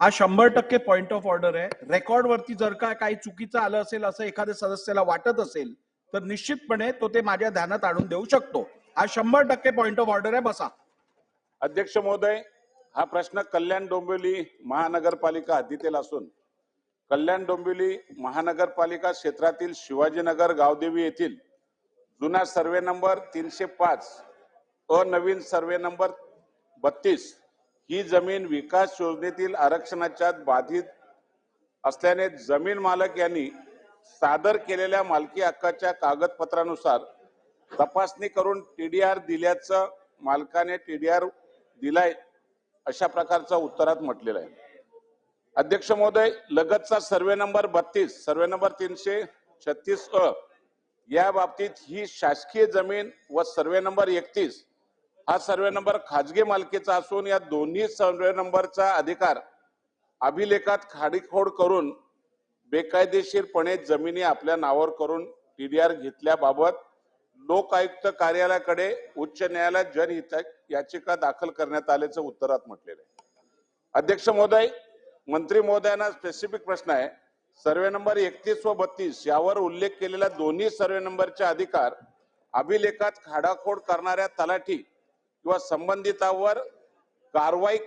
हा शंभर टक्के पॉइंट ऑफ ऑर्डर आहे. रेकॉर्डवरती जर का काही चुकीचं आलं असेल असं एखाद्या सदस्याला वाटत असेल तर निश्चितपणे तो ते माझ्या ध्यानात आणून देऊ शकतो. हा शंभर टक्के पॉइंट ऑफ ऑर्डर आहे बसा. अध्यक्ष महोदय हा प्रश्न कल्याण डोंबिवली महानगरपालिका हद्दीतील असून कल्याण डोंबिवली महानगरपालिका क्षेत्रातील शिवाजीनगर गावदेवी येथील जुना सर्वे नंबर तीनशे पाच अनवीन सर्वे नंबर बत्तीस ही जमीन विकास योजनेतील आरक्षणाच्या बाधित असल्याने जमीन मालक यांनी सादर केलेल्या मालकी हक्काच्या कागदपत्रानुसार तपासणी करून टीडीआर दिल्याचं मालकाने टीडीआर दिलाय अशा प्रकारचं उत्तरात म्हटलेलं आहे. अध्यक्ष महोदय लगतचा सर्वे नंबर बत्तीस सर्वे नंबर तीनशे छत्तीस अ या बाबतीत ही शासकीय जमीन व सर्वे नंबर एकतीस हा सर्वे नंबर खाजगी मालकीचा असून या दोन्ही सर्वे नंबरचा अधिकार अभिलेखात खाडीखोड करून बेकायदेशीरपणे जमिनी आपल्या नावावर करून टीडीआर घेतल्याबाबत लोक आयुक्त कार्यालयाकडे उच्च न्यायालयात जनहित याचिका दाखल करण्यात आल्याचं उत्तरात म्हटलेलं आहे. अध्यक्ष महोदय मंत्री महोदयांना स्पेसिफिक प्रश्न आहे. सर्वे नंबर एकतीस व बत्तीस यावर उल्लेख केलेल्या दोन्ही सर्वे नंबरचे अधिकार अभिलेखात खाडाखोड करणाऱ्या तलाठी किंवा संबंधितावर कारवाई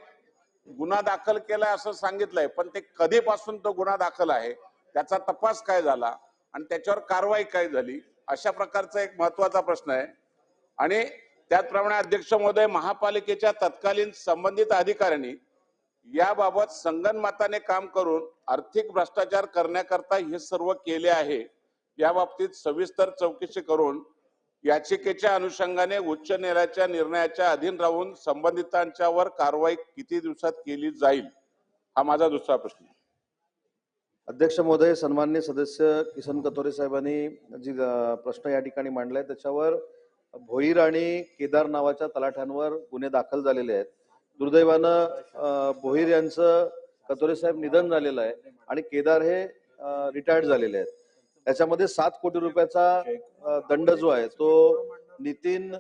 गुन्हा दाखल केलाय असं सांगितलंय पण ते कधीपासून तो गुन्हा दाखल आहे त्याचा तपास काय झाला आणि त्याच्यावर कारवाई काय झाली अशा प्रकारचा एक महत्त्वाचा प्रश्न आहे. आणि त्याचप्रमाणे अध्यक्ष महोदय महापालिकेच्या तत्कालीन संबंधित अधिकाऱ्यांनी याबाबत संगनमताने काम करून आर्थिक भ्रष्टाचार करण्याकरता हे सर्व केले आहे. या बाबतीत सविस्तर चौकशी करून याचिकेच्या अनुषंगाने उच्च न्यायालयाच्या निर्णयाच्या अधीन राहून संबंधितांच्यावर कारवाई किती दिवसात केली जाईल हा माझा दुसरा प्रश्न अध्यक्ष महोदय सन्मान्य सदस्य किसन कतोरे साहेबांनी जी प्रश्न या ठिकाणी मांडलाय त्याच्यावर भोईर आणि केदार नावाच्या तलाठ्यांवर गुन्हे दाखल झालेले आहेत. दुर्दैवानं भोईर यांचं कतोरे साहेब निधन झालेलं आहे आणि केदार हे रिटायर्ड झालेले आहेत. त्याच्यामध्ये सात कोटी रुपयाचा दंड जो आहे तो नितीन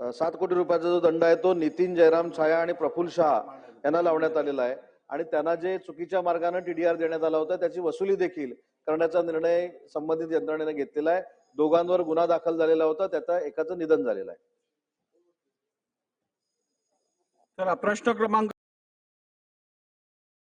सात कोटी रुपयाचा जो दंड आहे तो नितीन जयराम छाया आणि प्रफुल्ल शहा यांना लावण्यात आलेला आहे. आणि त्यांना जे चुकीच्या मार्गाने टीडीआर देण्यात आला होता त्याची वसुली देखील करण्याचा निर्णय संबंधित यंत्रणेने घेतलेला आहे. दोघांवर गुन्हा दाखल झालेला होता त्याचा एकाचं निधन झालेलं आहे. तर प्रश्न क्रमांक